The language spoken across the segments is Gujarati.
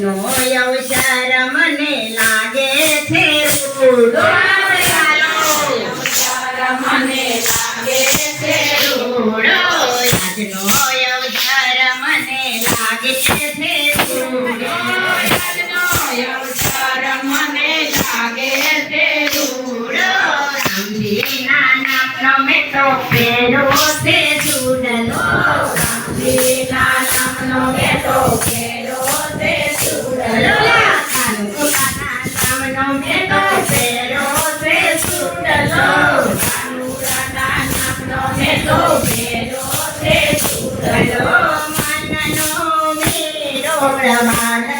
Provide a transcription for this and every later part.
એનો અવસર મને લાગે છે રૂડો મને લાગે છે રૂડો આજનો અવસર મને લાગે છે pero te juro no, no me toques. બ્રહ્માનનો મેરો બ્રહ્માન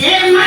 Yeah.